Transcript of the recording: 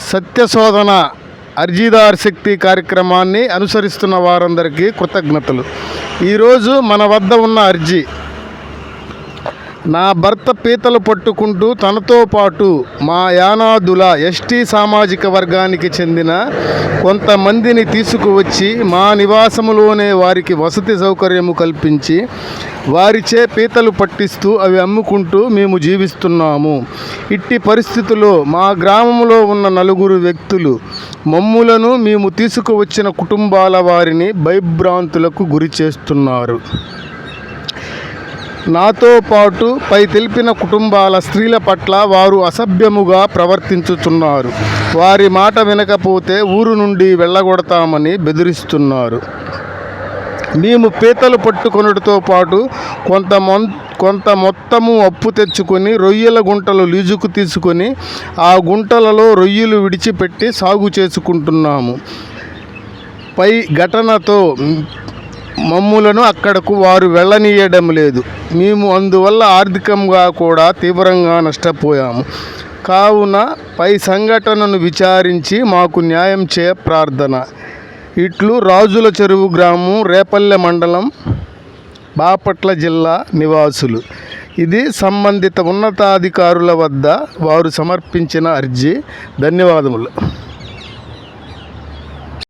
సత్యశోధన అర్జీదార్ శక్తి కార్యక్రమాన్ని అనుసరిస్తున్న వారందరికీ కృతజ్ఞతలు. ఈరోజు మన వద్ద ఉన్న అర్జీ నా భర్త పీతలు పట్టుకుంటూ తనతో పాటు మా యానాదుల ఎస్టీ సామాజిక వర్గానికి చెందిన కొంతమందిని తీసుకువచ్చి మా నివాసములోనే వారికి వసతి సౌకర్యము కల్పించి వారిచే పీతలు పట్టిస్తూ అవి అమ్ముకుంటూ మేము జీవిస్తున్నాము. ఇట్టి పరిస్థితుల్లో మా గ్రామంలో ఉన్న నలుగురు వ్యక్తులు మమ్ములను మేము తీసుకువచ్చిన కుటుంబాల వారిని భయభ్రాంతులకు గురి చేస్తున్నారు నాతో పాటు పై తెలిపిన కుటుంబాల స్త్రీల పట్ల వారు అసభ్యముగా ప్రవర్తించుచున్నారు. వారి మాట వినకపోతే ఊరు నుండి వెళ్ళగొడతామని బెదిరిస్తున్నారు. మేము పీతలు పట్టుకొనుడితో పాటు కొంత కొంత మొత్తము అప్పు తెచ్చుకొని రొయ్యల గుంటలు లీజుకు తీసుకొని ఆ గుంటలలో రొయ్యలు విడిచిపెట్టి సాగు చేసుకుంటున్నాము. పై ఘటనతో మమ్ములను అక్కడకు వారు వెళ్ళనీయడం లేదు. మేము అందువల్ల ఆర్థికంగా కూడా తీవ్రంగా నష్టపోయాము. కావున పై సంఘటనను విచారించి మాకు న్యాయం చేయ ప్రార్థన. ఇట్లు రాజుల చెరువు గ్రామం రేపల్లె మండలం బాపట్ల జిల్లా నివాసులు. ఇది సంబంధిత ఉన్నతాధికారుల వద్ద వారు సమర్పించిన అర్జీ. ధన్యవాదములు.